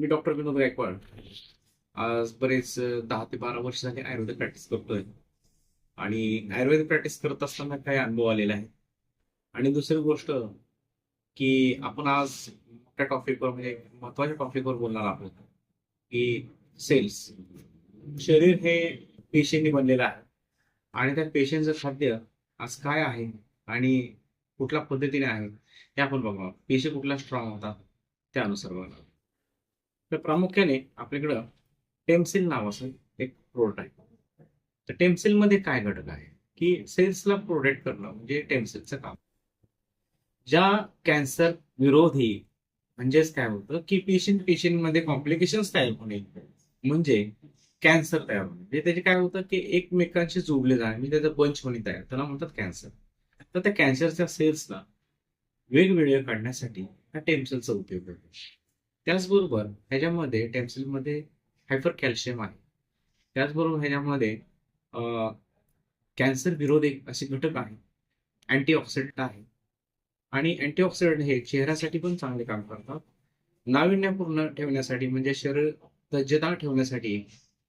मी doctor विनोद गायकवाड. आज बरेच दहा ते बारा वर्ष झाले आयुर्वेदिक प्रॅक्टिस करतोय. आणि आयुर्वेदिक प्रॅक्टिस करत असताना काही अनुभव आलेला आहे आणि दुसरी गोष्ट की आपण आज मोठ्या टॉपिकवर म्हणजे महत्त्वाच्या टॉपिकवर बोलणार आहोत की सेल्स शरीर हे पेशींनी बनलेलं आहे. आणि त्या पेशींचं खाद्य आज काय आहे? आणि कुठल्या पद्धतीने आहे? हे आपण बघू पेशी कुठल्या स्ट्रॉंग होतात? त्यानुसार बघणार तर प्रामुख्याने आपल्याकडं टेम्सिल नावाचं एक प्रोडक्ट आहे. तर टेम्सिलमध्ये काय घटक आहे? की सेल्सला प्रोटेक्ट करणं म्हणजे टेम्सिलचं काम. ज्या कॅन्सर विरोधी म्हणजेच काय होतं की पेशंट पेशंटमध्ये कॉम्प्लिकेशन तयार होणे. म्हणजे कॅन्सर तयार होणे. म्हणजे त्याचे काय होतं की एकमेकांशी जोडले जाणे म्हणजे त्याचं बंच होणे तयार. त्याला म्हणतात कॅन्सर तर त्या कॅन्सरच्या सेल्सला वेगवेगळे काढण्यासाठी हा टेमसेलचा उपयोग होतो. त्याचबरोबर ह्याच्यामध्ये टेमसेलमध्ये हायपर कॅल्शियम आहे. त्याचबरोबर ह्याच्यामध्ये कॅन्सर विरोधी असे घटक आहे अँटीऑक्सिडंट आहे. आणि अँटीऑक्सिडंट हे चेहऱ्यासाठी पण चांगले काम करतात. नाविन्यपूर्ण ठेवण्यासाठी म्हणजे शरीर तज्जता ठेवण्यासाठी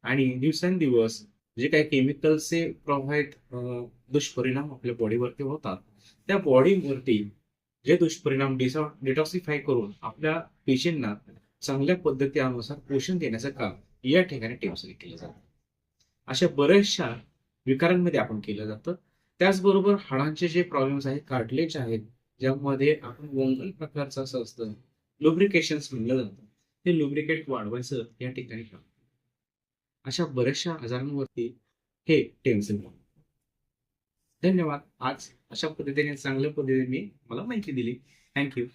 आणि दिवसेंदिवस जे काही केमिकलचे प्रभावित दुष्परिणाम आपल्या बॉडीवरती होतात त्या बॉडीवरती जे दुष्परिणाम डिसॉ डिटॉक्सिफाय करून आपल्या पेशींना चांगल्या पद्धतीनुसार पोषण देण्याचं काम या ठिकाणी टेम्सने केलं जातं. अशा बऱ्याचशा विकारांमध्ये आपण केलं जातं. त्याचबरोबर हाडांचे जे प्रॉब्लेम्स आहेत कार्टलेज आहेत ज्यामध्ये आपण वंगल प्रकारचं असं असतं लुब्रिकेशन्स म्हणलं जातं. ते लुब्रिकेट वाढवायचं या ठिकाणी काम अशा बऱ्याचशा आजारांवरती हे टेन्शन धन्यवाद. आज अशा पद्धतीने चांगल्या पद्धतीने मला माहिती दिली. थँक्यू